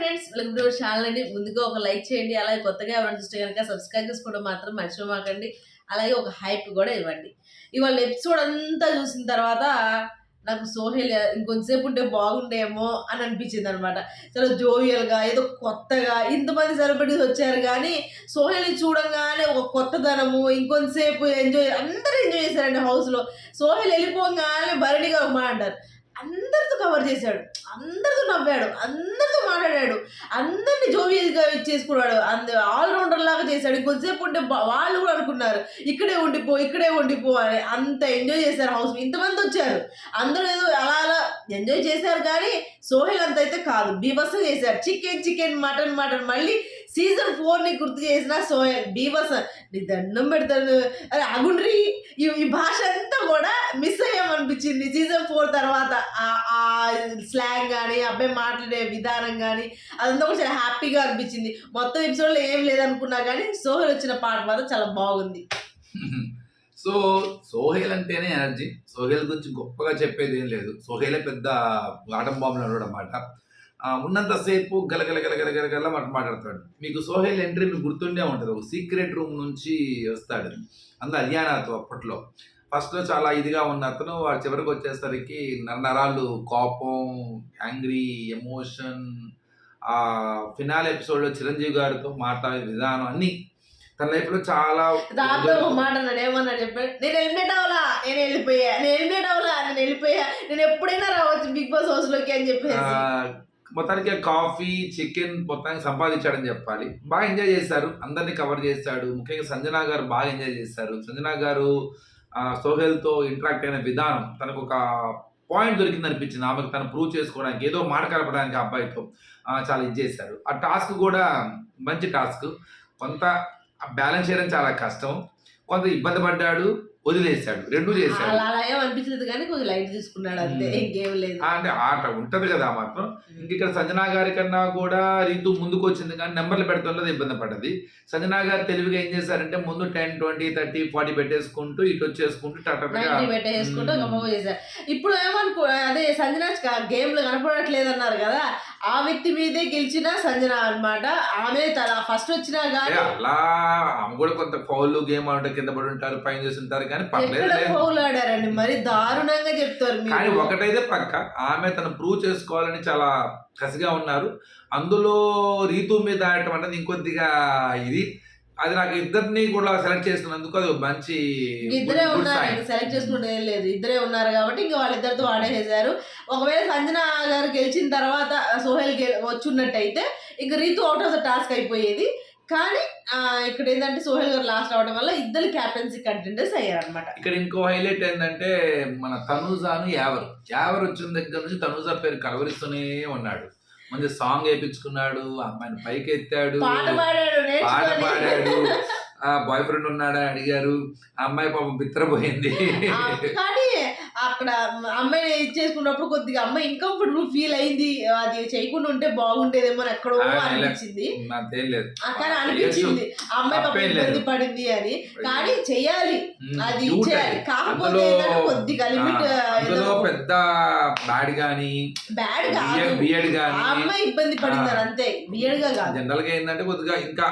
Friends welcome to channel అండి ముందుగా ఒక లైక్ చేయండి. అలాగే కొత్తగా ఎవరైనా చూస్తే కనుక సబ్స్క్రైబ్ చేసుకోవడం మాత్రం మర్చిపోమాకండి. అలాగే ఒక హైప్ కూడా ఇవ్వండి. ఇవాళ ఎపిసోడ్ అంతా చూసిన తర్వాత నాకు సోహెల్ ఇంకొంతసేపు ఉంటే బాగుండేమో అని అనిపించింది అనమాట చాలా జోవియల్గా ఏదో కొత్తగా ఇంతమంది సెలబ్రిటీస్ వచ్చారు కానీ సోహెల్ని చూడంగానే ఒక కొత్తదనము ఇంకొంతసేపు ఎంజాయ్ అందరూ ఎంజాయ్ చేశారండి హౌస్లో సోహెల్ వెళ్ళిపోగానే భరణిగా ఒక మా అంటారు. అందరితో కవర్ చేశాడు. అందరితో నవ్వాడు. అందరితో మాట్లాడాడు. అందరిని జోవియల్గా ఇచ్చేసుకున్నాడు అంద ఆల్రౌండర్ లాగా చేశాడు. ఇంకొంతసేపు ఉంటే వాళ్ళు కూడా అనుకున్నారు ఇక్కడే ఉండిపో ఇక్కడే ఉండిపో అని అంత ఎంజాయ్ చేశారు హౌస్ ఇంతమంది వచ్చారు. అందరూ ఏదో అలా అలా ఎంజాయ్ చేశారు కానీ సోహెల్ అంత అయితే కాదు. బీభత్సం చేశారు. Chicken chicken mutton mutton. మళ్ళీ సీజన్ ఫోర్ని గుర్తు చేసిన సోహెల్ బీభత్స నీ దండం పెడతాను అరే అగుండ్రి ఈ భాష అంతా కూడా మిస్ అయ్యామనిపించింది సీజన్ ఫోర్ తర్వాత. ఆ- స్లాంగ్ కానీ అబ్బాయి మాట్లాడే విధానం కానీ అదంతా కూడా చాలా హ్యాపీగా అనిపించింది. మొత్తం ఎపిసోడ్లో ఏం లేదనుకున్నా కానీ సోహెల్ వచ్చిన పాట మాత్రం చాలా బాగుంది. సో సోహేల్ అంటేనే ఎనర్జీ. సోహేల్ గురించి గొప్పగా చెప్పేది ఏం లేదు. సోహేలే పెద్ద ఆటం బాంబులు అన్నమాట. అనమాట ఉన్నంతసేపు గలగల గలగల గలగల మాట మాట్లాడతాడు. మీకు సోహేల్ ఎంట్రీ మీకు గుర్తుండే ఉంటుంది. ఒక సీక్రెట్ రూమ్ నుంచి వస్తాడు. అందులో హర్యానాతో అప్పట్లో. ఫస్ట్లో చాలా ఇదిగా ఉన్న అతను వాడు చివరికి వచ్చేసరికి నరనరాలు కోపం యాంగ్రీ ఎమోషన్ ఆ ఫినాల్ ఎపిసోడ్లో చిరంజీవి గారితో మాట్లాడే విధానం అన్నీ తన లైఫ్లో చాలా దాంట్లో ఒక మాట అన్నాడు. ఏమన్నాడు చెప్పాడు నేను ఎలిమినేట్ అవ్వలా నేను వెళ్ళిపోయా. నేను ఎలిమినేట్ అవ్వలా నేను వెళ్ళిపోయా. నేను ఎప్పుడైనా రావచ్చు బిగ్ బాస్ హౌస్లోకి అని ఆ, చెప్పేసి మొత్తానికి కాఫీ చికెన్ మొత్తానికి సంపాదించాడని చెప్పాలి. బాగా ఎంజాయ్ చేశారు. అందరినీ కవర్ చేశాడు. ముఖ్యంగా సంజనా గారు బాగా ఎంజాయ్ చేశారు. సంజనా గారు సోహెల్తో ఇంటరాక్ట్ అయిన విధానం తనకు ఒక పాయింట్ దొరికింది అనిపించింది ఆమెకు తను ప్రూవ్ చేసుకోవడానికి ఏదో మాట కలపడానికి ఆ అబ్బాయితో చాలా ఇది చేశారు. ఆ టాస్క్ కూడా మంచి టాస్క్ కొంత బ్యాలెన్స్ చేయడం చాలా కష్టం. కొంత ఇబ్బంది పడ్డాడు. వదిలేశాడు రెండు చేశాడు. అలా అనిపించలేదు కానీ కొంచెం లైట్ తీసుకున్నాడు అంతే. ఇంకేం లేదు. అంటే ఆట ఉంటది కదా మాత్రం. ఇంక ఇక్కడ సంజనా గారి కన్నా కూడా రీతు ముందుకు వచ్చింది కానీ నెంబర్లు పెడుతుండదు ఇబ్బంది పడ్డది. సంజనా గారు తెలివిగా ఏం చేశారంటే ముందు టెన్ ట్వంటీ థర్టీ ఫార్టీ పెట్టేసుకుంటూ ఇటు వచ్చేసుకుంటూ పెట్టేసుకుంటూ ఇప్పుడు ఏమనుకో అదే సంజన గేమ్లో కనపడట్లేదు అన్నారు కదా. ఆ వ్యక్తి మీదే గెలిచిన సంజన అన్నమాట. ఆమె తన ఫస్ట్ వచ్చినా కానీ అలా ఆమె కూడా కొంత ఫౌల్ గేమ్ ఆడుంటే కింద పడి ఉంటారు పైన చేసి ఉంటారు కానీ ఎక్కడ ఫౌల్ ఆడారండి? మరి దారుణంగా చెప్తారు కానీ ఒకటైతే పక్క ఆమె తను ప్రూవ్ చేసుకోవాలని చాలా కసిగా ఉన్నారు. అందులో రీతు మీద ఆడటం అనేది ఇంకొద్దిగా ఇది. అది నాకు ఇద్దరిని కూడా సెలెక్ట్ చేసినందుకు అది మంచి ఇద్దరే ఉన్నారు సెలెక్ట్ చేసుకుంటే ఏం లేదు. ఇద్దరే ఉన్నారు కాబట్టి ఇంకా వాళ్ళిద్దరితో ఆడేసేసారు ఒకవేళ సంజన గారు గెలిచిన తర్వాత సోహెల్ గె వచ్చున్నట్టయితే ఇంక Rithu out of the task అయిపోయేది. కానీ ఇక్కడ ఏంటంటే సోహెల్ గారు లాస్ట్ అవడం వల్ల ఇద్దరు క్యాప్టెన్సీ కంటెండర్స్ అయ్యారు అనమాట ఇక్కడ ఇంకో హైలైట్ ఏంటంటే మన తనూజాను యావర్. యావర్ వచ్చిన దగ్గర నుంచి తనూజా పేరు కలవరిస్తూనే ఉన్నాడు. మంచి సాంగ్ వేయించుకున్నాడు అమ్మాయిని పైకి ఎత్తాడు పాట పాడాడు. బాయ్ ఫ్రెండ్ ఉన్నాడా అని అడిగారు. ఆ అమ్మాయి పాపం కానీ అక్కడ అమ్మాయిని ఇచ్చేసుకున్నప్పుడు కొద్దిగా అమ్మాయి ఇన్కంఫర్టబుల్ ఫీల్ అయింది. అది చేయకుండా ఉంటే బాగుండేదేమో అని ఎక్కడో అనిపించింది. కానీ అనిపించింది. అమ్మాయి పాపం. ఇబ్బంది పడింది అని. కానీ చెయ్యాలి ఉమ్, అది ఇచ్చేయాలి. కాకపోతే కొద్దిగా లిమిట్ పెద్ద బ్యాడ్ గాని బ్యాడ్ కాదు. ఆ గాని అమ్మాయి ఇబ్బంది పడింది అని అంతే. బియడ్గా కాదు. జనరల్గా ఏంటంటే కొద్దిగా ఇంకా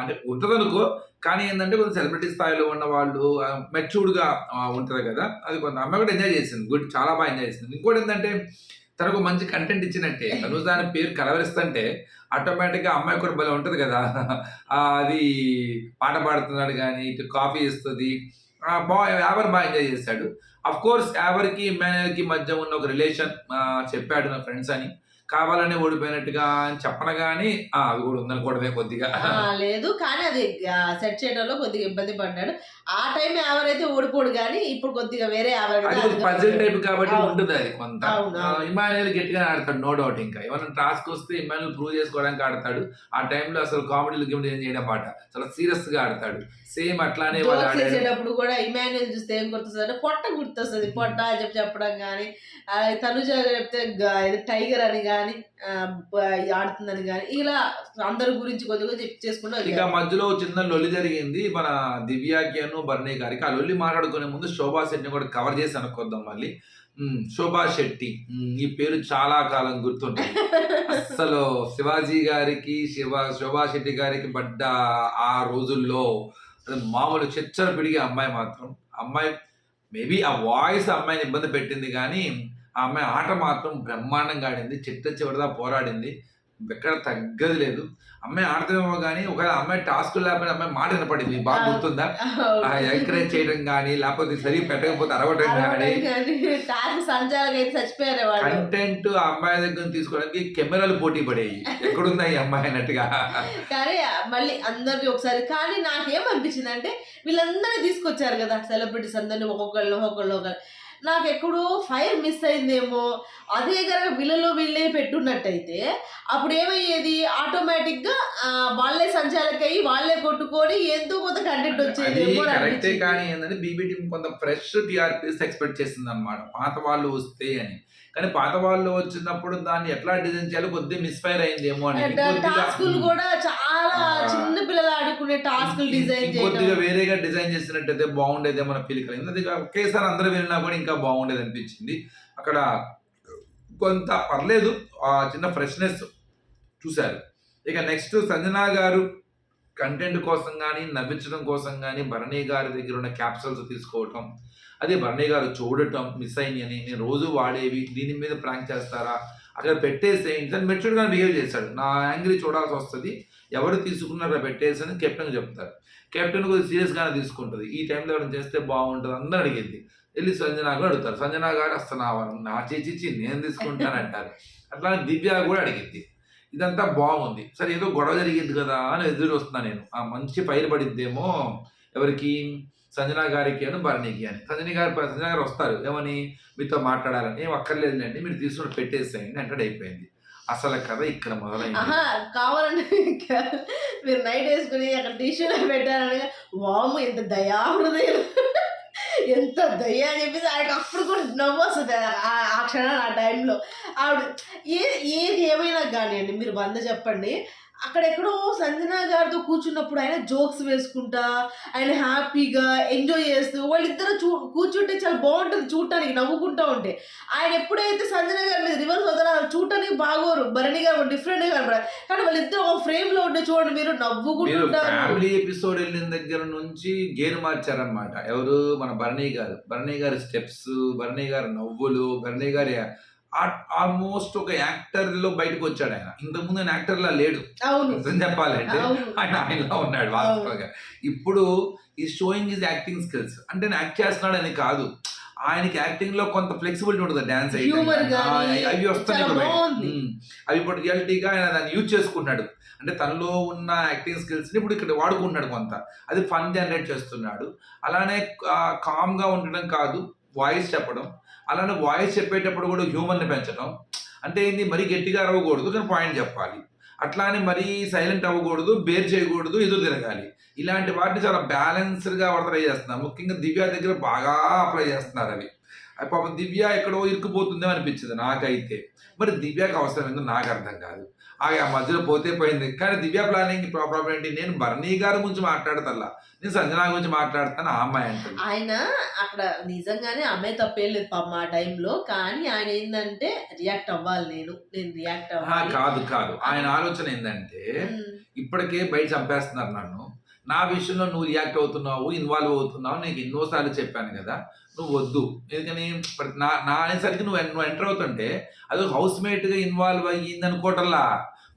అంటే ఉంటది అనుకో కానీ ఏంటంటే కొంచెం సెలబ్రిటీ స్థాయిలో ఉన్న వాళ్ళు మెచ్యూర్డ్గా కదా. అది కొంత అమ్మాయి కూడా ఎంజాయ్ చేసింది. గుడ్ చాలా బాగా ఎంజాయ్ చేసింది. ఇంకోటి ఏంటంటే తనకు మంచి కంటెంట్ ఇచ్చినట్టే. తను దాని పేరు కలవరిస్తుంటే ఆటోమేటిక్గా అమ్మాయి కూడా భలే ఉంటుంది కదా. అది పాట పాడుతున్నాడు కానీ ఇటు కాఫీ ఇస్తుంది బా యావర్ బాగా ఎంజాయ్ చేశాడు అఫ్ కోర్స్ యావర్కి మేనేజర్కి మధ్య ఉన్న ఒక రిలేషన్ చెప్పాడు నా ఫ్రెండ్స్ అని. కావాలనే ఓడిపోయినట్టుగా అని చెప్పనగాని ఆ, అది కూడా ఉందనుకోవడమే కొద్దిగా. లేదు కానీ అది సెట్ చేయడంలో కొద్దిగా ఇబ్బంది పడ్డాడు. ఆ టైం ఎవరైతే ఓడిపోడు కానీ ఇప్పుడు కొద్దిగా వేరే ఒక పజిల్ టైప్ కాబట్టి. ఉంటుంది అది కొంత. ఇమాన్యుయల్ గట్టిగా ఆడతాడు నో డౌట్ ఇంకా. ఏమైనా టాస్క్ వస్తే ఇమాన్యుయల్ ప్రూవ్ చేసుకోవడానికి ఆడతాడు. ఆ టైంలో అసలు కామెడీలు గిమెడీ ఏం చేయడం మాట చాలా సీరియస్గా ఆడతాడు. సేమ్ అట్లానే చేసేటప్పుడు కూడా ఇమాన్యుల్ చూస్తే ఏం గుర్తొస్తుంది అంటే పొట్ట గుర్తొస్తుంది. పొట్ట అని చెప్పి చెప్పడం కానీ తనుజ చెప్తే టైగర్ అని కానీ ఆడుతుందని కానీ ఇలా అందరి గురించి కొద్దిగా చెప్పి చేసుకుంటూ ఇక. మధ్యలో చిన్న లొల్లి జరిగింది. మన దివ్యాకి అను బర్నీ గారికి. ఆ లొల్లి మాట్లాడుకునే ముందు శోభా శెట్టిని కూడా కవర్ చేసి అనుకోద్దాం మళ్ళీ. శోభా శెట్టి. ఈ పేరు చాలా కాలం గుర్తుంటుంది. అస్సలు శివాజీ గారికి శివ శోభా శెట్టి గారికి పడ్డ ఆ రోజుల్లో మామూలు చిచ్చర పిడిగే అమ్మాయి మాత్రం. అమ్మాయి మేబీ ఆ వాయిస్ అమ్మాయిని ఇబ్బంది పెట్టింది కానీ ఆ అమ్మాయి ఆట మాత్రం బ్రహ్మాండంగా ఆడింది చిట్ట చివరిదా పోరాడింది. ఎక్కడ తగ్గది లేదు. అమ్మాయి ఆడతామేమో కానీ ఒకవేళ అమ్మాయి టాస్క్ లేకపోయినా అమ్మాయి మాట వినపడింది. బాగా గుర్తుందా? ఆ ఎంకరేజ్ చేయడం కానీ లేకపోతే సరిగ్గా పెట్టకపోతే అరవటం కానీ కంటెంట్ ఆ అమ్మాయి దగ్గర తీసుకోవడానికి కెమెరాలు పోటీ పడేవి ఎక్కడుందా ఈ అమ్మాయి అన్నట్టుగా. కానీ మళ్ళీ అందరినీ ఒకసారి కానీ నాకేమనిపించింది అంటే వీళ్ళందరినీ తీసుకొచ్చారు కదా సెలబ్రిటీస్ అందరినీ ఒక్కొక్కళ్ళు ఒక్కొక్కళ్ళు ఒకళ్ళు నాకు ఎక్కడో ఫైర్ మిస్ అయిందేమో. అదే కనుక వీళ్ళలో వీళ్ళే పెట్టున్నట్టయితే అప్పుడు ఏమయ్యేది ఆటోమేటిక్గా ఆ, వాళ్ళే సంచాలకయ్యి వాళ్ళే కొట్టుకొని ఎంతో కొంత కంటెంట్ వచ్చేది కరెక్టే కానీ ఏంటంటే బీబీ టీం కొంత ఫ్రెష్ టీఆర్పీస్ ఎక్స్పెక్ట్ చేసింది అనమాట పాత వాళ్ళు వస్తే అని. కానీ పాత వాళ్ళు వచ్చినప్పుడు దాన్ని ఎట్లా డిజైన్ చేయాలో కొద్దిగా మిస్ఫైర్ అయిందేమో అని. ఇంకొద్దిగా- టాస్కులు కూడా చాలా. చిన్న పిల్లలు ఆడుకునే టాస్కులు డిజైన్ ఇంకొద్దిగా చేయడం వేరేగా డిజైన్ చేసినట్టయితే బాగుండేదేమో మన ఫీల్ కలిగింది. అది ఒకేసారి అందరూ విన్నా కూడా ఇంకా బాగుండేది అనిపించింది. అక్కడ కొంత పర్లేదు ఆ చిన్న ఫ్రెష్నెస్ చూశారు. ఇక నెక్స్ట్ సంజనా గారు కంటెంట్ కోసం కానీ నవ్వించడం కోసం కానీ భరణి గారి దగ్గర ఉన్న క్యాప్సూల్స్ తీసుకోవటం అదే భరణి గారు చూడటం మిస్ అయినాయని నేను రోజు వాడేవి దీని మీద ప్రాంక్ చేస్తారా? అక్కడ పెట్టేసేయండి అని మెచ్యూర్గా బిహేవ్ చేశాడు నా యాంగ్రీ చూడాల్సి వస్తుంది. ఎవరు తీసుకున్నారో పెట్టేసి అని కెప్టెన్ చెప్తారు కెప్టెన్ కొద్దిగా సీరియస్గానే తీసుకుంటుంది. ఈ టైంలో ఎవరైనా చేస్తే బాగుంటుంది అందరూ అడిగింది. వెళ్ళి సంజనా కూడా అడుగుతారు. సంజనా గారు అసలు నా నా చేచిచ్చి నేను తీసుకుంటానంటారు అట్లానే దివ్య కూడా అడిగింది. ఇదంతా బాగుంది. సరే ఏదో గొడవ జరిగింది కదా అని ఎదురు వస్తున్నా నేను. ఆ మంచి పైరు పడిద్దేమో ఎవరికి? సంజన గారికి అని భరణికి అని. సంజన గారు సంజన గారు వస్తారు. ఏమని? మీతో మాట్లాడాలని. ఏం అక్కర్లేదులేండి మీరు తీసుకుని పెట్టేసేయండి అంటాడు అయిపోయింది. అసలు కథ ఇక్కడ మొదలైంది. కావాలంటే మీరు నైట్ వేసుకుని అక్కడ టీషర్ట్ పెట్టారని వాము ఎంత దయా హృదయం. ఎంత దయ అని చెప్పేసి ఆయనకు అప్పుడు కూడా నవ్వు వస్తుంది ఆ- ఆ క్షణం ఆ టైంలో. ఆవిడ ఏ ఏది ఏమైనా కానివ్వండి మీరు వంద చెప్పండి. అక్కడెక్కడో సంజనా గారితో కూర్చున్నప్పుడు ఆయన జోక్స్ వేసుకుంటా ఆయన హ్యాపీగా ఎంజాయ్ చేస్తూ వాళ్ళిద్దరు చూ కూర్చుంటే చాలా బాగుంటుంది చూడటానికి నవ్వుకుంటా ఉంటే. ఆయన ఎప్పుడైతే సంజన గారి మీద రివర్స్ వదలాలి చూడటానికి బాగోరు. భరణి గారు డిఫరెంట్గా కనపడారు కానీ వాళ్ళిద్దరు ఒక ఫ్రేమ్లో ఉంటే చూడండి మీరు మీరు నవ్వుకుంటుంటారు ఫ్యామిలీ ఎపిసోడ్ వెళ్ళిన దగ్గర నుంచి గేర్ మార్చారనమాట ఎవరు? మన భరణి గారు. భరణి గారి స్టెప్స్ భరణి గారి నవ్వులు భరణి గారి ఆల్మోస్ట్ ఒక యాక్టర్లో బయటకు వచ్చాడు ఆయన. ఇంతకుముందు ఆయన యాక్టర్ లా లేడు. నిజం చెప్పాలంటే. ఆయన ఆయనలో ఉన్నాడు వాస్తవంగా. ఇప్పుడు ఈ షోయింగ్ ఇస్ యాక్టింగ్ స్కిల్స్ అంటే నేను యాక్ట్ చేస్తున్నాడు అని కాదు. ఆయనకి యాక్టింగ్లో కొంత ఫ్లెక్సిబిలిటీ ఉంటుంది డాన్స్ అవి వస్తాయి. అవి ఇప్పుడు రియాలిటీగా ఆయన దాన్ని యూజ్ చేసుకున్నాడు అంటే తనలో ఉన్న యాక్టింగ్ స్కిల్స్ని ఇప్పుడు ఇక్కడ వాడుకుంటున్నాడు కొంత. అది ఫన్ జనరేట్ చేస్తున్నాడు. అలానే కామ్గా ఉండడం కాదు. వాయిస్ చెప్పడం అలానే వాయిస్ చెప్పేటప్పుడు కూడా హ్యూమన్ని పెంచడం. అంటే ఏంది? మరీ గట్టిగా అరవకూడదు కానీ పాయింట్ చెప్పాలి. అట్లానే మరీ సైలెంట్ అవ్వకూడదు బేర్ చేయకూడదు ఎదురు తిరగాలి. ఇలాంటి వాటిని చాలా బ్యాలెన్స్డ్గా గా ట్రై చేస్తున్నారు. ముఖ్యంగా దివ్య దగ్గర బాగా అప్లై చేస్తున్నారు అవి. పాపం దివ్య ఎక్కడో ఇరుక్కుపోతుందో అనిపించింది నాకైతే. మరి దివ్యకు అవసరం ఏందో నాకు అర్థం కాదు. ఆ మధ్యలో పోతే పోయింది. కానీ దివ్య ప్లానింగ్ ప్రాబ్లం ఏంటి? నేను భరణి గారి గురించి మాట్లాడతల్లా. నేను సంజనా గురించి మాట్లాడతాను ఆ అమ్మాయి అంటుంది. ఆయన అక్కడ నిజంగానే అమ్మాయి తప్పేం లేదు పాపం ఆ టైంలో. కానీ ఆయన ఏంటంటే రియాక్ట్ అవ్వాలి నేను. నేను రియాక్ట్ అవ్వాలి. కాదు కాదు. ఆయన ఆలోచన ఏంటంటే. ఇప్పటికే బయట చంపేస్తున్నారు నన్ను. నా విషయంలో నువ్వు రియాక్ట్ అవుతున్నావు ఇన్వాల్వ్ అవుతున్నావు నీకు ఎన్నోసార్లు చెప్పాను కదా. నువ్వు వద్దు ఎందుకని నా నా అనేసరికి నువ్వు నువ్వు ఎంటర్ అవుతుంటే అది హౌస్ మేట్గా ఇన్వాల్వ్ అయ్యింది అనుకోవటంలా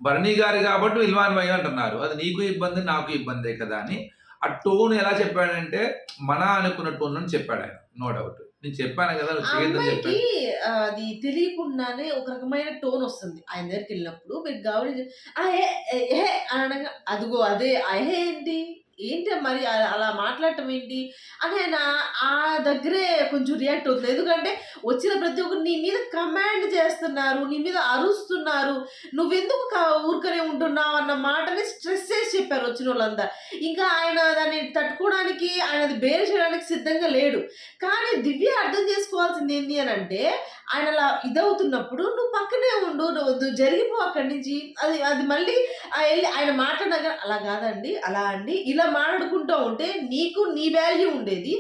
భరణి గారు కాబట్టి ఇన్వాల్వ్ అయ్యి అంటున్నారు. అది నీకు ఇబ్బంది నాకు ఇబ్బందే కదా అని. ఆ టోన్ ఎలా చెప్పాడంటే మన అనుకున్న టోన్ అని చెప్పాడు ఆయన. No doubt. నేను చెప్పాను కదా అమ్మాయికి అది తెలియకుండానే ఒక రకమైన టోన్ వస్తుంది. ఆయన దగ్గరికి వెళ్ళినప్పుడు మీరు అనగా అదిగో అదే ఏ ఏంటి? ఏంటి మరి అలా మాట్లాడటం ఏంటి? అని ఆయన ఆ దగ్గరే కొంచెం రియాక్ట్ అవుతుంది. ఎందుకంటే వచ్చిన ప్రతి ఒక్కరు నీ మీద కమాండ్ చేస్తున్నారు నీ మీద అరుస్తున్నారు. నువ్వెందుకు ఊరికనే ఉంటున్నావు అన్న మాటని స్ట్రెస్ చేసి చెప్పారు వచ్చిన వాళ్ళంతా ఇంకా ఆయన దాన్ని తట్టుకోవడానికి ఆయన అది బేర్ చేయడానికి సిద్ధంగా లేడు. కానీ దివ్య అర్థం చేసుకోవాల్సింది ఏంటి అని అంటే ఆయన అలా ఇదవుతున్నప్పుడు నువ్వు పక్కనే ఉండు నువ్వు జరిగిపో అక్కడి నుంచి. అది అది మళ్ళీ వెళ్ళి ఆయన మాట్లాడగా అలా కాదండి అలా అండి. ఇలా మాట్లాడుకుంటూ ఉంటే నీకు నీ వాల్యూ ఉండేది.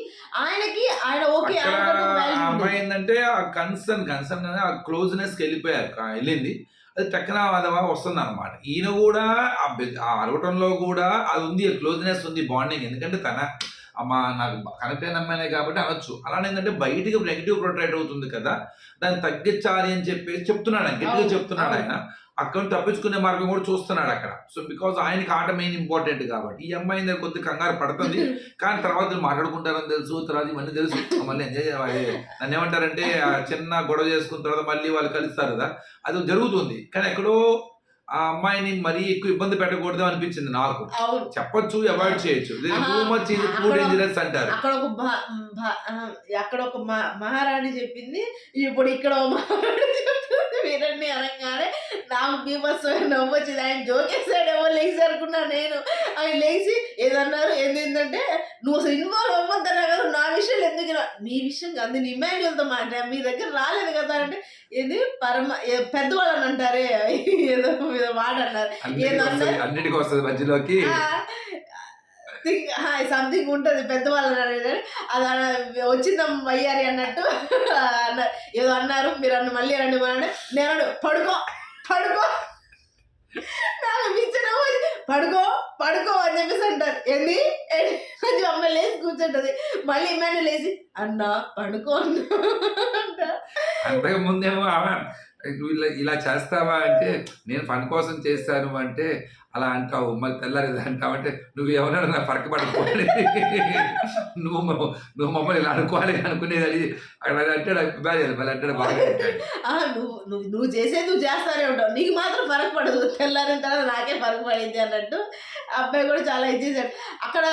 ఆయనకి ఆయన ఓకే అమ్మాయి ఏంటంటే ఆ కన్సర్న్ కన్సర్న్ అనేది ఆ క్లోజ్నెస్కి వెళ్ళిపోయారు. వెళ్ళింది. అది టక్కన అదవా వస్తుంది అనమాట ఈయన కూడా ఆ అరవటంలో కూడా అది ఉంది క్లోజ్నెస్ ఉంది బాండింగ్ ఎందుకంటే తన అమ్మ నాకు కనెక్ట్ అమ్మాయినే కాబట్టి అనొచ్చు. అలానే ఏంటంటే బయటికి నెగిటివ్ ప్రొటెక్ట్ అవుతుంది కదా దాన్ని తగ్గించాలి అని చెప్పేసి చెప్తున్నాడు ఆయన గట్టిగా చెప్తున్నాడు. ఆయన. అక్కడ తప్పించుకునే మార్గం కూడా చూస్తున్నాడు అక్కడ. సో బికాజ్ ఆయనకి ఆట మెయిన్ ఇంపార్టెంట్ కాబట్టి. ఈ అమ్మాయి దగ్గర కొద్దిగా కంగారు పడుతుంది. కానీ తర్వాత మాట్లాడుకుంటారని తెలుసు తర్వాత ఇవన్నీ తెలుసు. మళ్ళీ ఎంజాయ్ చేయాలి. నన్ను ఏమంటారంటే చిన్న గొడవ చేసుకున్న తర్వాత మళ్ళీ వాళ్ళు కలుస్తారు కదా. అది జరుగుతుంది. కానీ ఎక్కడో ఆ అమ్మాయిని మరీ ఎక్కువ ఇబ్బంది పెట్టకూడదు అనిపించింది నాకు. చెప్పొచ్చు అవాయిడ్ చేయొచ్చు. డేంజరస్ అంటారు. అక్కడ ఒక అక్కడ ఒక మహా- మహారాణి చెప్పింది ఇప్పుడు ఇక్కడ మహారాణి చెప్తుంది. వినండి అనగానే నాకు బీభత్సమైన నవ్వు వచ్చింది. ఆయన జోకేసాడేమో లేచి అనుకున్నా నేను. ఆయన లేచి ఏదన్నారు? ఏంటంటే నువ్వు అసలు ఇన్వాల్వ్ అవ్వద్దన్నా కదా నా విషయాలు ఎందుకు నీ విషయం కాదు నేను ఇమాన్యుల్తో మాట మీ దగ్గర రాలేదు కదా అంటే ఏంది? పరమ పెద్దవాళ్ళని అంటారే? ఏదో ఏదో మాట అన్నారు. వస్తుంది అన్నిటికీ వస్తుంది మధ్యలోకి. సంథింగ్ ఉంటుంది పెద్దవాళ్ళు అనేది అది వచ్చిందాం వయ్యారి అన్నట్టు. ఏదో అన్నారు మీరు అన్న మళ్ళీ రండి మా అంటే నేను పడుకో పడుకో. నాకు పిచ్చిన పడుకో పడుకో అని చెప్పేసి అంటారు. ఏంది? కొంచెం అని అమ్మాయి లేచి కూర్చుంటది. మళ్ళీ ఇమాను లేచి అన్నా పడుకో అంట. అంతకు ముందేమో ఇలా ఇలా చేస్తావా? అంటే నేను పని కోసం చేస్తాను. అంటే అలా అంటావు మళ్ళీ తెల్లారి అంటావంటే నువ్వు ఎవరైనా నాకు ఫరక నువ్వు నువ్వు మమ్మల్ని ఇలా అనుకోవాలి అనుకునేది అది. అక్కడ అంటాడు అభిప్రాయాలు మళ్ళీ అంటాడు బాగా నువ్వు నువ్వు నువ్వు చేసేది నువ్వు చేస్తానే ఉంటావు. నీకు మాత్రం ఫరక్ పడదు తెల్లారిన తర్వాత నాకే ఫరక్ పడింది అన్నట్టు ఆ అబ్బాయి కూడా చాలా ఇచ్చేసాడు అక్కడ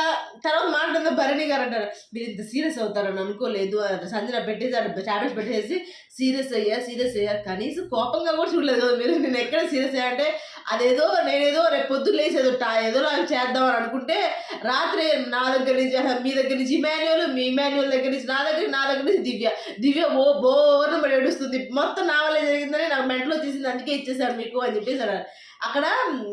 తర్వాత మాట్లాడిన భరణి గారు అంటారు మీరు ఇంత సీరియస్ అవుతారని అనుకోలేదు సంజన పెట్టేసాడు స్టాటస్ పెట్టేసి సీరియస్ అయ్యా సీరియస్ అయ్యా. కనీసం కోపంగా కూడా చూడలేదు కదా మీరు. నేను ఎక్కడ సీరియస్ అయ్యా అంటే అదేదో నేనేదో రేపు పొద్దున్న లేసేదో టా ఏదో నాకు చేద్దామని అనుకుంటే రాత్రి నా దగ్గర నుంచి మీ దగ్గర నుంచి ఇమాన్యువల్ మీ ఇమాన్యువల్ దగ్గర నుంచి నా దగ్గర నా దగ్గర నుంచి దివ్య. దివ్య ఓ బోర్న పడి ఏడుస్తుంది. మొత్తం నా వల్లే జరిగిందని నాకు మెంటలో వచ్చేసింది అందుకే ఇచ్చేసాడు మీకు అని చెప్పేసి అన్నారు. అక్కడ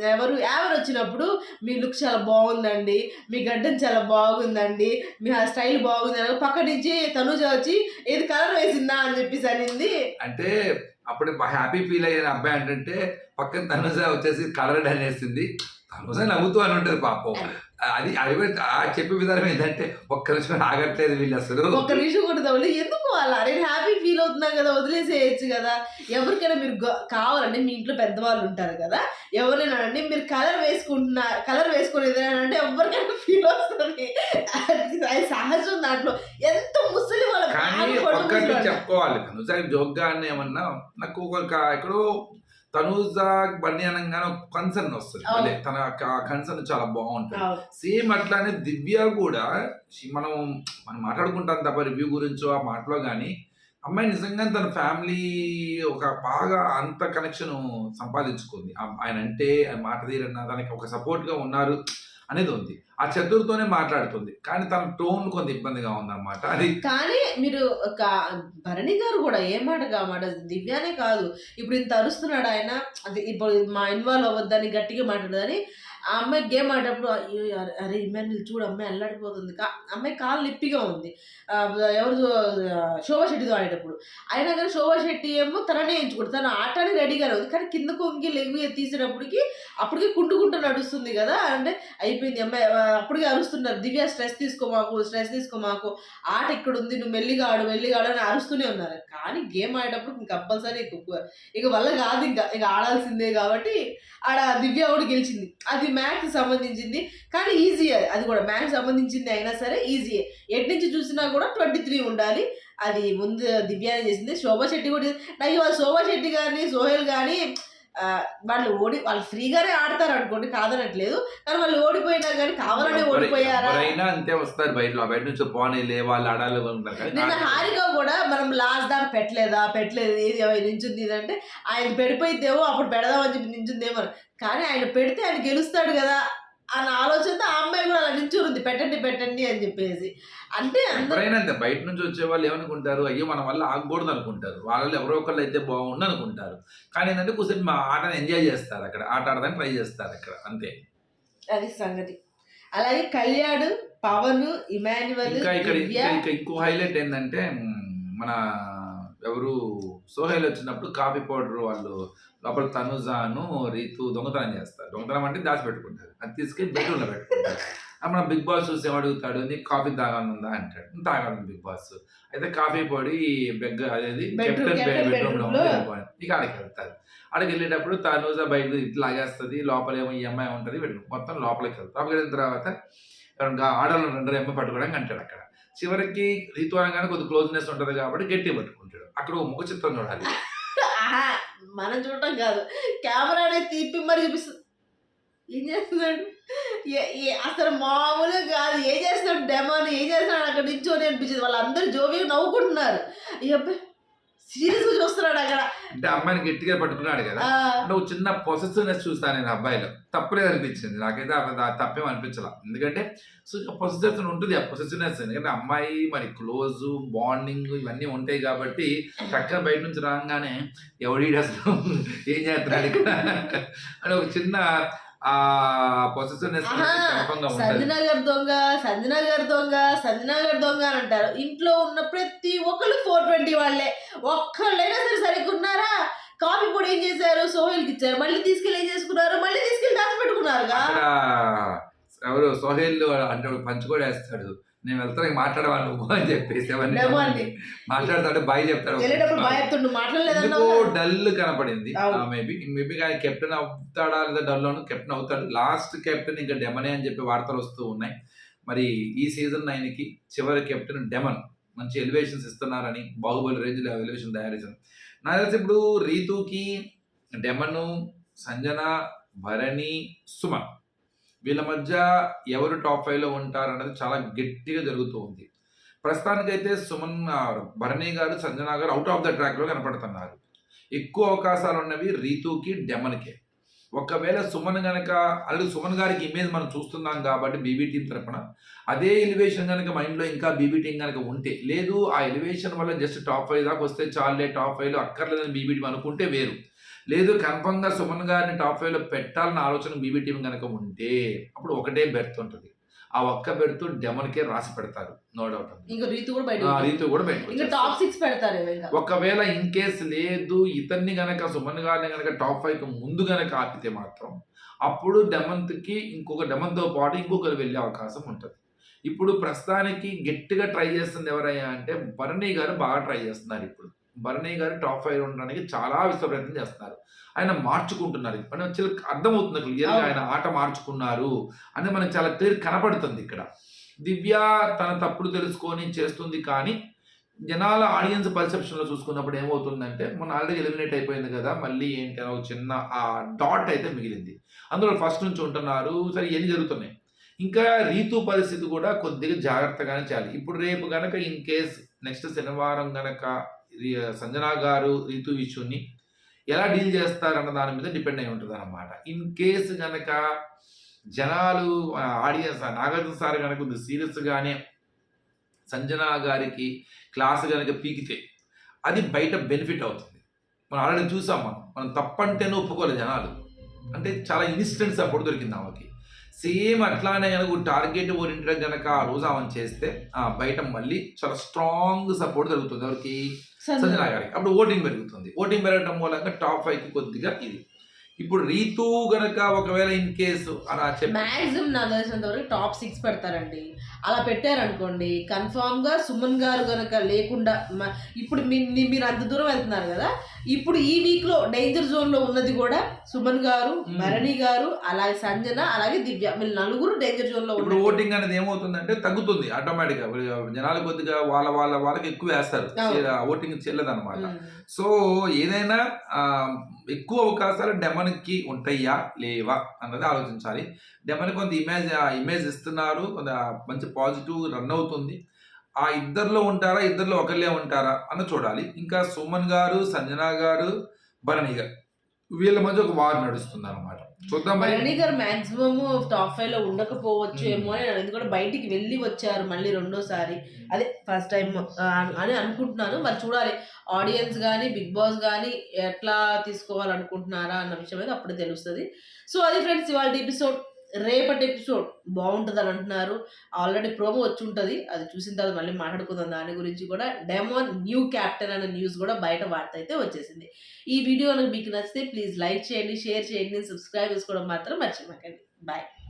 ఎవరు ఎవరు వచ్చినప్పుడు మీ లుక్ చాలా బాగుందండి. మీ గడ్డం చాలా బాగుందండి. మీ ఆ స్టైల్ బాగుంది అని పక్క నుంచి తనుజ వచ్చి ఏది కలర్ వేసిందా? అని చెప్పేసి అనింది. అంటే అప్పుడు హ్యాపీ ఫీల్ అయ్యే అబ్బాయి ఏంటంటే పక్కన తనుజ వచ్చేసి కలర్ అనేసింది తనుజ నవ్వుతూ అని ఉంటుంది పాపం. అది ఆ చెప్పే విధానం ఏంటంటే ఒక్క నిమిషం ఆగట్లేదు వీళ్ళు అసలు. ఒక్క నిమిషం కూడా తవ్వలే ఎందుకు అలా? నేను హ్యాపీ ఫీల్ అవుతున్నాను కదా వదిలేసేయచ్చు కదా. ఎవరికైనా మీరు కావాలంటే మీ ఇంట్లో పెద్దవాళ్ళు ఉంటారు కదా. ఎవరైనా అండి మీరు కలర్ వేసుకుంటున్నా కలర్ వేసుకునేది అంటే ఎవరికైనా ఫీల్ వస్తుంది. అది సహజం దాంట్లో. ఎంత ముసలి వాళ్ళ కానీ ఒక్కటి. చెప్పుకోవాలి. జోక్గా అని ఏమన్నా నాకు ఒక ఎక్కడో తనుజ బండి అనగానే ఒక కన్సర్న్ వస్తుంది. మళ్ళీ తన కన్సర్న్ చాలా బాగుంటుంది. సేమ్ అట్లానే దివ్య కూడా మనం మనం మాట్లాడుకుంటాం తప్ప రివ్యూ గురించో ఆ మాటలో కానీ అమ్మాయి నిజంగా తన ఫ్యామిలీ ఒక బాగా అంత కనెక్షన్ సంపాదించుకుంది ఆయన అంటే ఆయన మాట తీరన్న దానికి ఒక support గా ఉన్నారు అనేది ఉంది. ఆ చతుర్తోనే మాట్లాడుతుంది. కానీ తన టోన్ కొంత ఇబ్బందిగా ఉందన్నమాట. అది కానీ మీరు ఒక భరణి గారు కూడా ఏ మాట కామాట దివ్యానే కాదు. ఇప్పుడు ఇంత అరుస్తున్నాడు ఆయన అది ఇప్పుడు మా ఇన్వాల్వ్ అవ్వద్దని గట్టిగా మాట్లాడదని ఆ అమ్మాయి గేమ్ ఆడేటప్పుడు అయ్యో అరే- ఇమ్మాయి ఇమాన్యుల్ చూడు అమ్మాయి అల్లాడిపోతుంది. కా అమ్మాయి కాలు నిప్పిగా ఉంది. ఎవరు శోభా శెట్టితో ఆడేటప్పుడు. అయినా కానీ శోభా శెట్టి ఏమో తననే ఎంచుకుంటుంది. తను ఆటానికి రెడీగానే ఉంది కానీ కింద కొంగి లెగ్గు తీసేటప్పటికి అప్పటికి కుంటుకుంటూ నడుస్తుంది కదా. అంటే అయిపోయింది అమ్మాయి. అప్పటికే అరుస్తున్నారు. దివ్య స్ట్రెస్ తీసుకోమాకు స్ట్రెస్ తీసుకోమాకు ఆట ఇక్కడ ఉంది నువ్వు మెల్లిగా ఆడు మెల్లిగా ఆడు అని అరుస్తూనే ఉన్నారు. కానీ గేమ్ ఆడేటప్పుడు ఇంక కంపల్సరీ ఎక్కువ. ఇక వల్ల కాదు ఇంకా. ఇక ఆడాల్సిందే కాబట్టి ఆడ దివ్య కూడా గెలిచింది. అది మ్యాథ్స్ సంబంధించింది. కానీ ఈజీ అది కూడా మ్యాథ్స్ సంబంధించింది అయినా సరే ఈజీయే ఎటు నుంచి చూసినా కూడా ట్వంటీ త్రీ ఉండాలి. అది ముందు దివ్యాన్ని చేసింది. శోభా శెట్టి కూడా నాకు ఇవాళ శోభా శెట్టి కానీ సోహెల్ కానీ వాళ్ళు ఓడి వాళ్ళు ఫ్రీగానే ఆడతారు అనుకోండి కాదనట్లేదు. కానీ వాళ్ళు ఓడిపోయినా కానీ కావాలనే ఓడిపోయారా? అంతే వస్తారు బయట బయట నుంచి పోనీలే వాళ్ళు ఆడాలి నిన్న హారిక కూడా మనం లాస్ట్ దాకా పెట్టలేదా? పెట్టలేదు. ఏది? నించుంది ఇది అంటే ఆయన పెడిపోయిద్దేమో అప్పుడు పెడదామని చెప్పి నించుందేమో. కానీ ఆయన పెడితే ఆయన గెలుస్తాడు కదా. అన్న ఆలోచనతో ఆ అమ్మాయి కూడా అలా నించుంది పెట్టండి పెట్టండి అని చెప్పేసి. అంటే ఎవరైనా బయట నుంచి వచ్చే వాళ్ళు ఏమనుకుంటారు అయ్యో మన వల్ల ఆగకూడదు అనుకుంటారు. వాళ్ళు ఎవరో ఒకళ్ళు అయితే బాగుండు అనుకుంటారు. కానీ ఏంటంటే కొంచెం మా ఆటను ఎంజాయ్ చేస్తారు అక్కడ ఆట ఆడడానికి ట్రై చేస్తారు అక్కడ అంతే. అది సంగతి. అలాగే కళ్యాణ్ పవన్ ఇమాన్యువల్ ఇంకా ఇక్కడ ఇంకా ఇంకా ఇంకో హైలైట్ ఏంటంటే మన ఎవరు సోహైల్ వచ్చినప్పుడు కాఫీ పౌడర్ వాళ్ళు లోపల తనుజాను రీతు దొంగతనం చేస్తారు. దొంగతనం అంటే దాచిపెట్టుకుంటారు. అది తీసుకెళ్ళి బెడ్రూమ్లో పెట్టుకుంటారు. మన బిగ్ బాస్ చూసి ఏమడుగుతాడు నీకు కాఫీ తాగాలనుందా అంటాడు. తాగాలను బిగ్ బాస్. అయితే కాఫీ పొడి బెగ్ అదేది? Bedroom- కెప్టెన్ captain బెడ్రూమ్లో bedroom లో- ఉంది ఇక ఆడికి వెళ్తారు. ఆడికి వెళ్ళేటప్పుడు తనూజ బయట ఇట్లా లాగేస్తుంది. లోపల ఏమో ఈ అమ్మాయి ఉంటుంది. మొత్తం లోపలికి వెళ్తారు. లోపలికి వెళ్ళిన తర్వాత ఆడవాళ్ళు రెండు ఎమ్మ పట్టుకోవడానికి అంటాడు అక్కడ. చివరికి రీతు అనగానే కొద్ది క్లోజ్నెస్ ఉంటుంది కాబట్టి గట్టి పట్టుకుంటాడు. అక్కడ ఒక ముఖ చిత్రం చూడాలి. ఆహా, మనం చూడటం కాదు. కెమెరా అనేది తిప్పి మరి చూపిస్తుంది. ఏం చేస్తున్నాడు? అసలు మామూలుగా కాదు. ఏం చేస్తున్నాడు? డెమోని ఏం చేస్తున్నాడు? అక్కడ నించోని అనిపించింది. వాళ్ళందరూ జోబీ నవ్వుకుంటున్నారు. అయ్యబ్బా సీరియస్ అక్కడ. అంటే అమ్మాయిని గట్టిగా పట్టుకున్నాడు కదా. అంటే ఒక చిన్న పొసెసివ్నెస్ చూస్తాను నేను అబ్బాయిలో. తప్పలేదు అనిపించింది. నాకైతే తప్పేం అనిపించాల. ఎందుకంటే సో పొసెసివ్నెస్ ఉంటుంది ఆ పొసెసివ్నెస్ ఎందుకంటే అమ్మాయి మరి క్లోజ్ బాండింగ్ ఇవన్నీ ఉంటాయి కాబట్టి చక్కగా బయట నుంచి రాగానే ఎవడి అసలు? ఏం చేస్తున్నాడు ఇక్కడ? అని ఒక చిన్న ఆ పొసెసివ్నెస్ సంజనగర్ దొంగ సంజనగర్ దొంగ సంజనగర్ దొంగ అని అంటారు. ఇంట్లో ఉన్న ప్రతి ఒక్కరు ఫోర్ ట్వంటీ వాళ్ళే. ఒక్కళ్ళైనా సరే సరిగ్గా ఉన్నారా కాఫీ పొడి ఏం చేశారు? సోహెల్కి ఇచ్చారు. మళ్ళీ తీసుకెళ్ళి ఏం చేసుకున్నారు? మళ్ళీ తీసుకెళ్ళి దాచిపెట్టుకున్నారుగా? అక్కడ ఎవరు సోహేల్ అంటే పంచి కూడా వేస్తాడు నేను వెళ్తాను మాట్లాడవాను నువ్వు అని చెప్పేసి. మాట్లాడతాడు బాయ్ చెప్తాడు డల్ కనపడింది. అవును. మేబీ మేబీ కెప్టెన్ అవుతాడా లేదా డల్ అను కెప్టెన్ అవుతాడు. లాస్ట్ కెప్టెన్ ఇంకా డెమనే అని చెప్పి వార్తలు వస్తూ ఉన్నాయి. మరి ఈ సీజన్ నైన్కి చివరి కెప్టెన్ డెమన్ మంచి ఎలివేషన్స్ ఇస్తున్నారని బాహుబలి రేంజ్లో ఎలివేషన్ తయారు చేశారు. నాకు తెలిసి ఇప్పుడు రీతుకి డెమను సంజన భరణి సుమ వీళ్ళ మధ్య ఎవరు టాప్ ఫైవ్లో ఉంటారు అనేది చాలా గట్టిగా జరుగుతూ ఉంది. ప్రస్తుతానికైతే సుమన్ భరణి గారు సంజన గారు అవుట్ ఆఫ్ ద ట్రాక్లో కనపడుతున్నారు. ఎక్కువ అవకాశాలు ఉన్నవి రీతుకి డెమన్కే. ఒకవేళ సుమన్ గనక అలాగే సుమన్ గారికి ఇమేజ్ మనం చూస్తున్నాం కాబట్టి బీబీ టీం తరపున అదే ఎలివేషన్ కనుక మైండ్లో ఇంకా బీబీ టీం కనుక ఉంటే లేదు ఆ ఎలివేషన్ వల్ల జస్ట్ టాప్ ఫైవ్ దాకా వస్తే చాలే టాప్ ఫైవ్లో అక్కర్లేదని బీబీ టీం అనుకుంటే వేరు. లేదు కన్ఫర్మ్గా సుమన్ గారిని టాప్ ఫైవ్లో పెట్టాలన్న ఆలోచన బీబీ టీం కనుక ఉంటే అప్పుడు ఒకటే బెర్త్ ఉంటుంది. ఆ ఒక్క బెర్త్ డెమన్కే రాసి పెడతారు. నో డౌట్ ఇంకా రీతు కూడా బయట. రీతు కూడా ఇంకా పెట్టుకోవచ్చు టాప్ సిక్స్ పెడతారు ఇంకా. ఒకవేళ ఇన్ కేస్ లేదు ఇతన్ని గనక సుమన్ గారిని గనక టాప్ ఫైవ్కి ముందు గనక ఆపితే మాత్రం అప్పుడు డెమంత్కి ఇంకొక డెమంత్తో పాటు ఇంకొకరు వెళ్ళే అవకాశం ఉంటుంది. ఇప్పుడు ప్రస్తుతానికి గట్టిగా ట్రై చేస్తుంది ఎవరయ్యా అంటే భరణి గారు బాగా ట్రై చేస్తున్నారు ఇప్పుడు. భరణి గారు టాప్ ఫైవ్ ఉండడానికి చాలా విశ్వ ప్రయత్నం చేస్తున్నారు. ఆయన మార్చుకుంటున్నారు. ఇప్పుడు చాలా అర్థమవుతుంది క్లియర్గా ఆయన ఆట మార్చుకున్నారు అని మనకు చాలా క్లియర్ కనపడుతుంది ఇక్కడ. దివ్య తన తప్పుడు తెలుసుకొని చేస్తుంది కానీ జనాల ఆడియన్స్ పర్సెప్షన్లో చూసుకున్నప్పుడు ఏమవుతుందంటే మన ఆల్రెడీ ఎలిమినేట్ అయిపోయింది కదా మళ్ళీ ఏంటి అని ఒక చిన్న ఆ డాట్ అయితే మిగిలింది. అందులో ఫస్ట్ నుంచి ఉంటున్నారు. సరే ఇవన్నీ జరుగుతున్నాయి. ఇంకా రీతు పరిస్థితి కూడా కొద్దిగా జాగ్రత్తగానే చేయాలి. ఇప్పుడు రేపు గనక ఇన్ కేస్ నెక్స్ట్ శనివారం గనక రి- సంజన గారు రీతు ఇష్యూని ఎలా డీల్ చేస్తారన్న దాని మీద డిపెండ్ అయి ఉంటుంది అనమాట ఇన్ కేస్ గనక జనాలు ఆడియన్స్ నాగార్జున సార్ కనుక కొద్దిగా సీరియస్గానే సంజన గారికి క్లాస్ కనుక పీకితే అది బయట బెనిఫిట్ అవుతుంది. మనం ఆల్రెడీ చూసాం మనం. మనం తప్పంటేనే ఒప్పుకోలేదు జనాలు. అంటే చాలా ఇన్స్టెంట్ సపోర్ట్ దొరికింది ఆమెకి. సేమ్ అట్లానే కనుక టార్గెట్ ఓరియంటెడ్ కనుక ఆ రోజు ఆమె చేస్తే బయట మళ్ళీ చాలా స్ట్రాంగ్ సపోర్ట్ దొరుకుతుంది. ఎవరికి? సంజన గారికి. అప్పుడు ఓటింగ్ పెరుగుతుంది. ఓటింగ్ పెరగడం మూలంగా టాప్ ఫైవ్కి కొద్దిగా ఇది. ఇప్పుడు రీతు గనక ఒకవేళ ఇన్ కేసు అలా చెప్పి మాక్సిమం నాకు తెలిసినంత వరకు టాప్ సిక్స్ పెడతారండి అలా పెట్టారనుకోండి కన్ఫామ్గా సుమన్ గారు గనక లేకుండా ఇప్పుడు మీరు అంత దూరం వెళ్తున్నారు కదా ఇప్పుడు ఈ వీక్లో డేంజర్ జోన్లో ఉన్నది కూడా సుమన్ గారు. భరణి గారు అలాగే సంజన అలాగే దివ్య వీళ్ళు నలుగురు డేంజర్ జోన్లో ఇప్పుడు ఉన్నారు ఓటింగ్ అనేది ఏమవుతుందంటే తగ్గుతుంది ఆటోమేటిక్గా జనాలు కొద్దిగా వాళ్ళ వాళ్ళ వాళ్ళకి ఎక్కువ వేస్తారు. ఓటింగ్ చెల్లదు అనమాట Hmm. సో ఏదైనా ఎక్కువ అవకాశాలు డెమన్కి ఉంటాయా? లేవా? అన్నది ఆలోచించాలి. డెమన్ కొంత ఇమేజ్ ఇమేజ్ ఇస్తున్నారు. కొంత మంచి పాజిటివ్ రన్ అవుతుంది. ఆ ఇద్దరిలో ఉంటారా? ఇద్దరిలో ఒకళ్ళే ఉంటారా? అన్న చూడాలి. ఇంకా సుమన్ గారు సంజన గారు భరణి గారు వీళ్ళ మధ్య ఒక వార్ నడుస్తుంది అనమాట చూద్దాం మరి. భరణి గారు మాక్సిమం టాప్ ఫైవ్లో ఉండకపోవచ్చు ఏమో అని ఎందుకంటే బయటికి వెళ్ళి వచ్చారు మళ్ళీ రెండోసారి. అదే ఫస్ట్ టైం అని అనుకుంటున్నాను. మరి చూడాలి ఆడియన్స్ కానీ బిగ్ బాస్ కానీ ఎట్లా తీసుకోవాలనుకుంటున్నారా అన్న విషయం అయితే అప్పుడు తెలుస్తుంది. సో అది ఫ్రెండ్స్ ఇవాళ ఎపిసోడ్ రేపటి ఎపిసోడ్ బాగుంటుంది అని అంటున్నారు. ఆల్రెడీ ప్రోమో వచ్చి ఉంటుంది. అది చూసిన తర్వాత మళ్ళీ మాట్లాడుకుందాం. దాని గురించి కూడా డెమోన్ న్యూ క్యాప్టెన్ అనే న్యూస్ కూడా బయట వార్త అయితే వచ్చేసింది. ఈ వీడియో మీకు నచ్చితే ప్లీజ్ లైక్ చేయండి షేర్ చేయండి సబ్స్క్రైబ్ చేసుకోవడం మాత్రం మర్చిపోకండి. బాయ్.